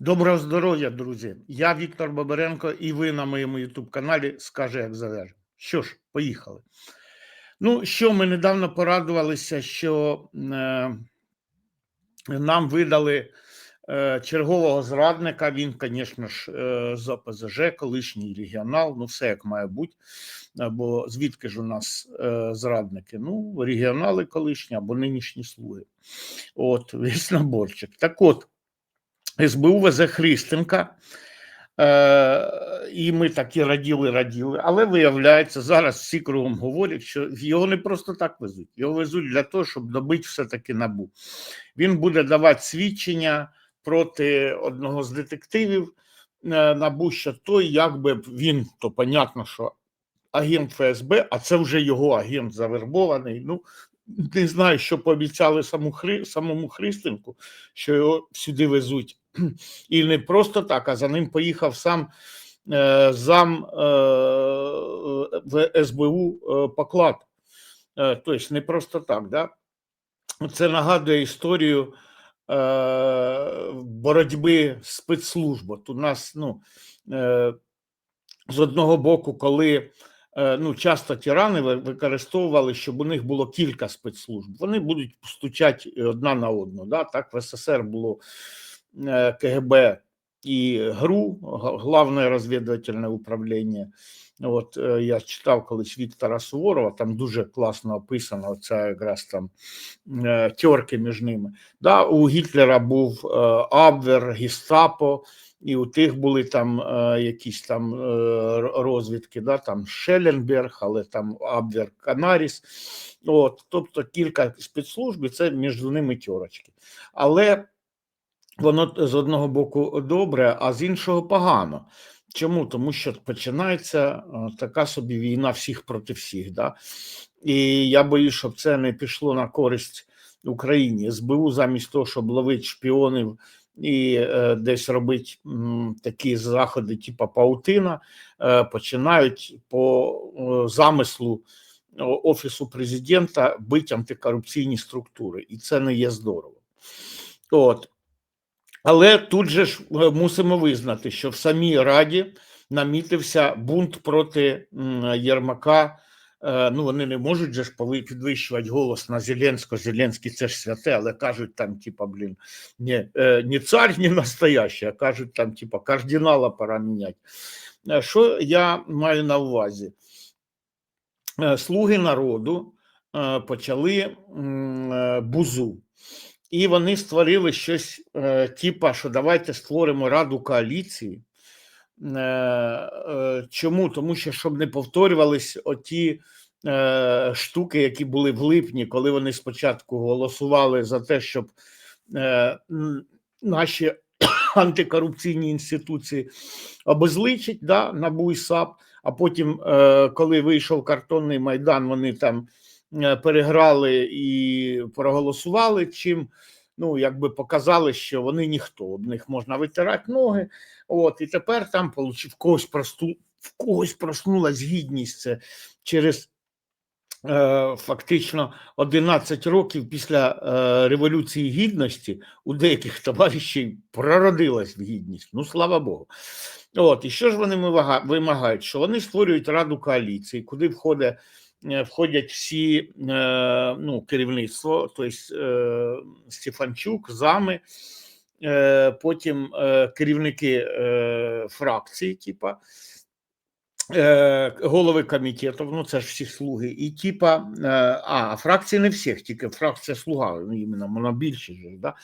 Доброго здоров'я, друзі! Я Віктор Бабаренко, і ви на моєму youtube каналі скаже, як зав'яже. Що ж, поїхали. Ну, що ми недавно порадувалися, що е, нам видали е, чергового зрадника. Він, звісно ж, е, з ОПЗЖ, колишній регіонал, ну все як має бути. Е, Бо звідки ж у нас е, зрадники? Ну, регіонали колишні або нинішні слуги. От, весь наборчик. Так от. СБУ везе Христенка, е, і ми такі раділи, раділи. Але виявляється, зараз всі кругом говорять, що його не просто так везуть. Його везуть для того, щоб добити все-таки набу. Він буде давати свідчення проти одного з детективів е, набу, що той, якби він, то понятно, що агент ФСБ, а це вже його агент завербований. Ну, не знаю, що пообіцяли саму Хри, самому Христенку, що його сюди везуть. І не просто так, а за ним поїхав сам е, зам е, в СБУ е, поклад. Тобто не просто так. Да? Це нагадує історію боротьби спецслужб. От у нас ну, з одного боку, коли ну, часто тирани використовували, щоб у них було кілька спецслужб. Вони будуть стучати одна на одну. Да? Так в СССР було КГБ і ГРУ, Г- Главне розвідувальне управління. От е, я читав колись Віктора Суворова, там дуже класно описано ця якраз там е, тьорки між ними. Да, у Гітлера був е, Абвер, Гестапо, і у тих були там е, якісь там е, розвідки, да, там Шелленберг, але там Абвер Канаріс. От, тобто кілька спецслужб, і це між ними тьорочки. Але воно з одного боку добре, а з іншого погано. Чому? Тому що починається е, така собі війна всіх проти всіх. Да? І я боюсь, щоб це не пішло на користь Україні. СБУ замість того, щоб ловити шпіонів і е, десь робити м, такі заходи, типу паутина, е, починають по е, замислу Офісу президента бити антикорупційні структури, і це не є здорово. От. Але тут же ж е, мусимо визнати, що в самій Раді намітився бунт проти Єрмака. Е, Ну, вони не можуть же ж підвищувати голос на Зеленського. Зеленський це ж святе, але кажуть там, типа, блін, не, не цар, не настоящий, а кажуть там, типа, кардинала пора міняти. Е, Що я маю на увазі? Слуги народу почали бузу. І вони створили щось, е, типа, що давайте створимо раду коаліції. Е, е, чому? Тому що щоб не повторювались оті е, штуки, які були в липні, коли вони спочатку голосували за те, щоб е, наші антикорупційні інституції обезличить да, НАБУ і САП, а потім, е, коли вийшов картонний майдан, вони там переграли і проголосували, чим ну, якби показали, що вони ніхто, об них можна витирати ноги. От, і тепер там в когось просту, в когось проснулась гідність це через е, фактично 11 років після е, Революції Гідності у деяких товаришів прородилась гідність. Ну, слава Богу. От, і що ж вони вимагають? Що вони створюють раду коаліції, куди входить, е, входять всі е, ну, керівництво, тобто е, Стефанчук, зами, е, потім е, керівники е, фракцій, типа, е, голови комітетів, ну це ж всі слуги, і типа, е, а, фракції не всіх, тільки фракція слуга, ну, іменно, вона більше ж, да?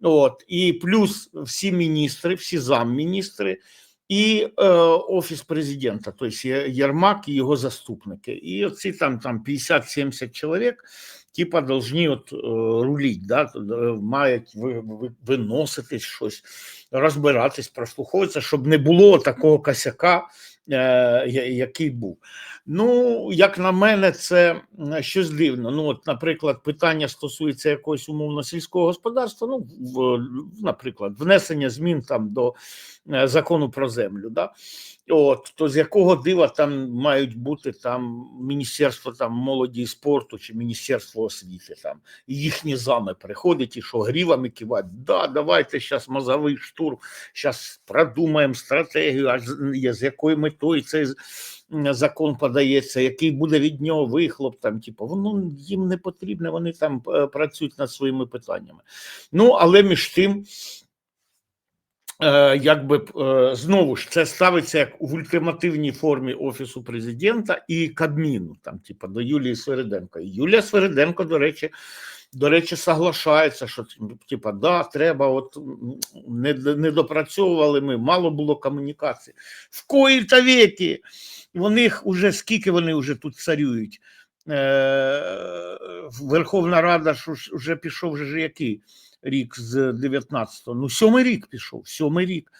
От, і плюс всі міністри, всі замміністри, і е, офіс президента, тобто Єрмак і його заступники. І оці там, там 50-70 чоловік, типа, должні от е, руліть, да? мають ви, ви, виносити щось, розбиратись, прослуховуватися, щоб не було такого косяка, е, який був. Ну, як на мене, це щось дивно. Ну, от, наприклад, питання стосується якогось умовно сільського господарства. Ну, в, наприклад, внесення змін там до е, закону про землю. Да? От, то з якого дива там мають бути там Міністерство там, молоді і спорту чи Міністерство освіти там, і їхні зами приходять і що грівами кивають, да, давайте зараз мозговий штурм, зараз продумаємо стратегію, а з, якою метою цей закон подається, який буде від нього вихлоп, там, типу, воно їм не потрібне, вони там е, працюють над своїми питаннями. Ну, але між тим. Е, якби е, знову ж це ставиться як в ультимативній формі офісу президента і Кабміну, там, типу, до Юлії Свериденко. І Юлія Свериденко, до речі, до речі, соглашається, що типу, да, треба, от не, не допрацьовували ми, мало було комунікації. В кої та віки вони вже скільки вони вже тут царюють. Е, Верховна Рада ж вже пішов вже який рік з 19-го. Ну, сьомий рік пішов, сьомий рік.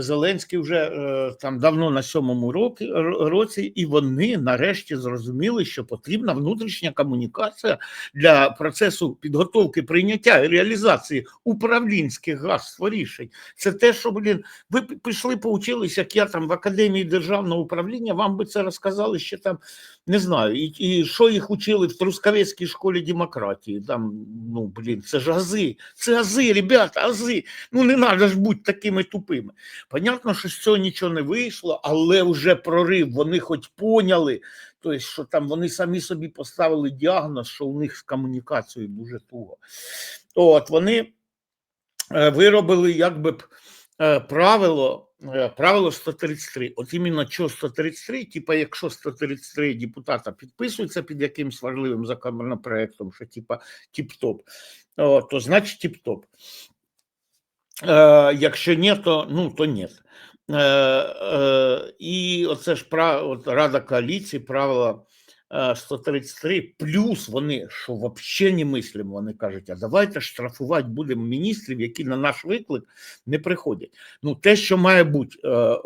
Зеленський вже е, там давно на сьомому році, році, і вони нарешті зрозуміли, що потрібна внутрішня комунікація для процесу підготовки, прийняття і реалізації управлінських гасло рішень. Це те, що блін, ви пішли, поучились, як я там в академії державного управління. Вам би це розказали ще там, не знаю, і і що їх учили в Трускавецькій школі демократії. Там ну блін, це ж ази, це ази, ребята, ази. Ну не треба ж бути такими тупими. Понятно, що з цього нічого не вийшло, але вже прорив, вони хоч поняли, тобто, що там вони самі собі поставили діагноз, що у них з комунікацією дуже туго. От вони е, виробили якби е, правило. Е, правило 133. От іменно що 133, типа, якщо 133 депутата підписуються під якимсь важливим законопроектом, що типа тіп-топ, то значить тіп-топ. Е, Якщо ні, то ну то ні. Е, е, І оце ж Рада коаліції правила 133, е, плюс вони, що взагалі не мислимо, вони кажуть, а давайте штрафувати будемо міністрів, які на наш виклик не приходять. Ну, те, що має бути, е, е,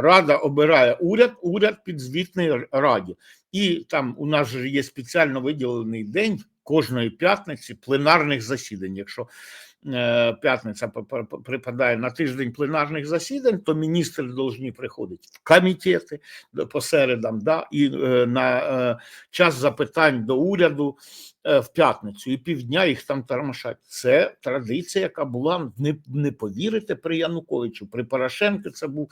Рада обирає уряд, уряд підзвітний раді. І там у нас же є спеціально виділений день кожної п'ятниці пленарних засідань. Якщо Е, п'ятниця припадає на тиждень пленарних засідань, то міністри повинні приходити в комітети по середам, да, і е, на е, час запитань до уряду в п'ятницю і півдня їх там тормошать. Це традиція, яка була не не повірите при Януковичу, при Порошенку це був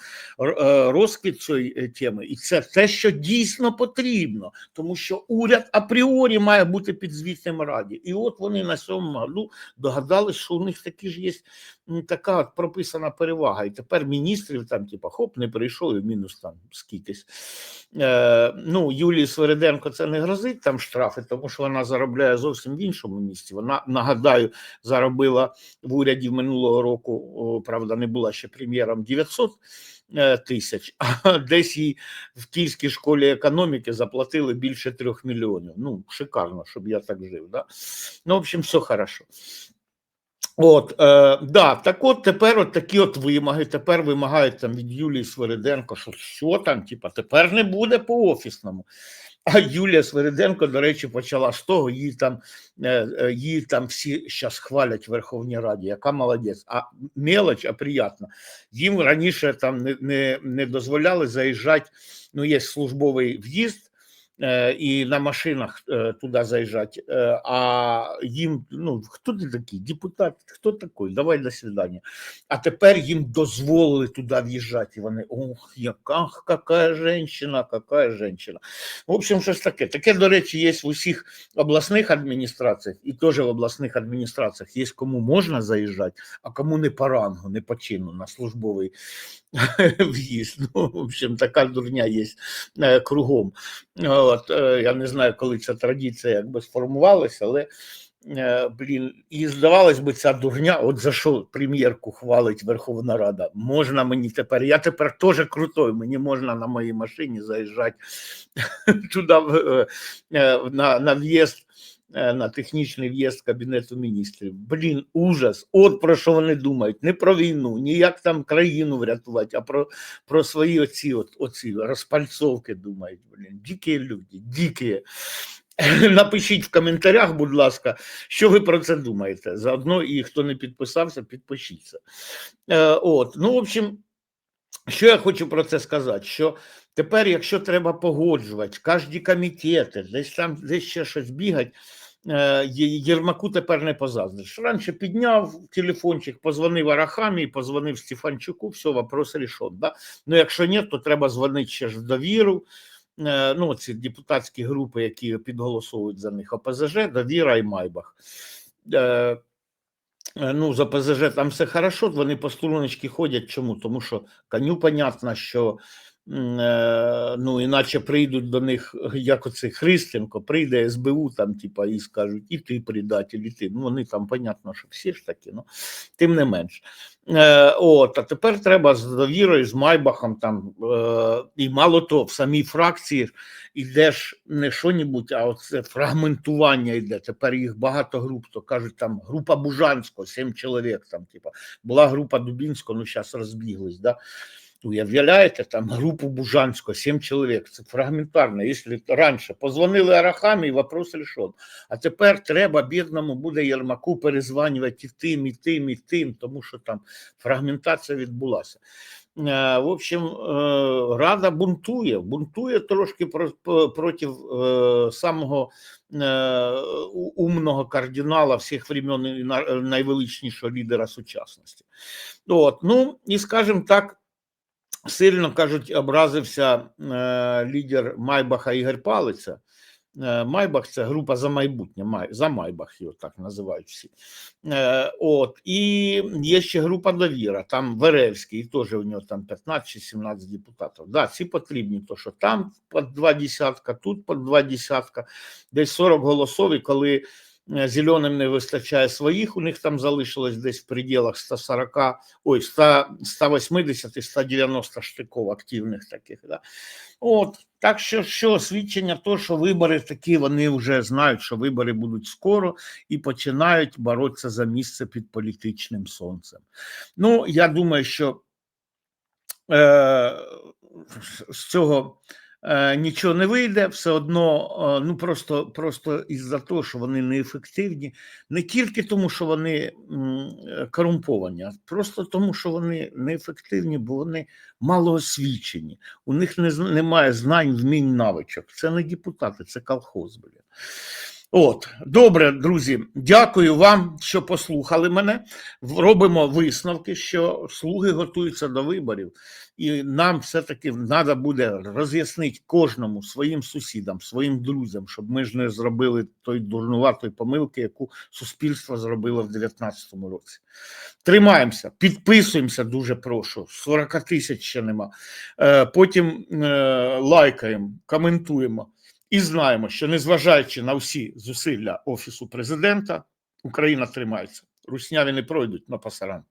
розквіт цієї теми, і це те, що дійсно потрібно, тому що уряд апріорі має бути підзвітним раді. І от вони на сьомому году догадалися, що у них таки ж є така прописана перевага. І тепер міністрів там, типа, хоп, не прийшов і мінус там скількись. Е, Ну, Юлії Свериденко це не грозить там штрафи, тому що вона заробляє зовсім в іншому місці. Вона нагадаю, заробила в уряді минулого року, правда, не була ще прем'єром 900 е, Тисяч, а десь їй в Київській школі економіки заплатили більше трьох мільйонів. Ну, шикарно, щоб я так жив. Да? Ну, в общем, все хорошо. От, е, да, так от тепер от такі от вимоги. Тепер вимагають там від Юлії Свириденко, що що там, типа, тепер не буде по офісному. А Юлія Свириденко, до речі, почала з того, її там е, е, її там всі зараз хвалять в Верховній Раді, яка молодець. А мелоч, а приємно. Їм раніше там не не, не дозволяли заїжджати, ну, є службовий в'їзд. Е, і на машинах е, туди заїжджати, е, а їм, ну, хто ти такий? Депутат, хто такий? Давай до свидання. А тепер їм дозволили туди в'їжджати. І вони, ох, яка, яка жінка, яка жінка. В общем, щось таке. Таке, до речі, є в усіх обласних адміністраціях, і теж в обласних адміністраціях є кому можна заїжджати, а кому не по рангу, не по чину на службовий в'їзд. Ну, в общем, така дурня є кругом. От, е, Я не знаю, коли ця традиція якби сформувалася, але е, блін, і здавалось би, ця дурня, от за що прем'єрку хвалить Верховна Рада. Можна мені тепер, я тепер теж крутой, мені можна на моїй машині заїжджати туди е, на, на в'їзд. На технічний в'їзд Кабінету міністрів. Блін, ужас. От про що вони думають. Не про війну, ні як там країну врятувати, а про про свої оці от, оці розпальцовки думають. Блін, Дикі люди, дикі. Напишіть в коментарях, будь ласка, що ви про це думаєте. Заодно і хто не підписався, підпишіться. Е, От, ну, в общем. Що я хочу про це сказати? Що тепер, якщо треба погоджувати, кожні комітети, десь там десь ще щось бігать, е, Єрмаку тепер не позаздриш. Раніше підняв телефончик, позвонив Арахамі, позвонив Стефанчуку, все, вопрос рішен. Да? Ну, якщо ні, то треба дзвонити ще ж в довіру. Е, Ну, ці депутатські групи, які підголосовують за них ОПЗЖ, Довіра і Майбах. Е, Ну, за ПЗЖ там все хорошо, вони по струночці ходять. Чому? Тому що коню понятно, що ну, іначе прийдуть до них, як оцей Христенко, прийде СБУ там, типа, і скажуть, і ти предатель, і ти. Ну, вони там, понятно, що всі ж такі, ну, тим не менш. Е, от, а тепер треба з довірою, з Майбахом там, е, і мало того, в самій фракції іде ж не що-небудь, а оце фрагментування йде. Тепер їх багато груп, то кажуть, там група Бужанського, сім чоловік, там, типа, була група Дубінського, ну зараз розбіглись, да? Уявляєте, там групу Бужанського, сім чоловік, це фрагментарно. Якщо раніше позвонили Арахамі, вопрос решен. А тепер треба бідному буде Єрмаку перезванювати і тим, і тим, і тим, тому що там фрагментація відбулася. Е, В общем, е, Рада бунтує, бунтує трошки проти е, самого умного кардинала всіх времен і найвеличнішого лідера сучасності. От, ну і скажімо так, сильно кажуть, образився е, лідер Майбаха Ігор Палиця. Е, Майбах це група за майбутнє, Май, за Майбах його так називають всі. Е, от, і є ще група довіра, там Веревський, теж у нього там 15 чи 17 депутатів. Да, ці потрібні, то що там по два десятка, тут по два десятка, десь 40 голосов, і коли зеленим не вистачає своїх, у них там залишилось десь в пределах 140, ой, 100, 180 і 190 штиків активних таких. Да. От, так що, що свідчення того, що вибори такі, вони вже знають, що вибори будуть скоро і починають боротися за місце під політичним сонцем. Ну, я думаю, що е, з цього нічого не вийде, все одно, е, ну просто, просто із-за того, що вони неефективні, не тільки тому, що вони е, корумповані, а просто тому, що вони неефективні, бо вони малоосвічені. У них не, немає знань, вмінь, навичок. Це не депутати, це колхоз. Блін. От, добре, друзі, дякую вам, що послухали мене. Робимо висновки, що слуги готуються до виборів, і нам все-таки треба буде роз'яснити кожному своїм сусідам, своїм друзям, щоб ми ж не зробили той дурнуватої помилки, яку суспільство зробило в 2019 році. Тримаємося, підписуємося, дуже прошу. 40 тисяч ще нема. Е, Потім е, лайкаємо, коментуємо. І знаємо, що незважаючи на всі зусилля Офісу президента, Україна тримається. Русняві не пройдуть на пасаран.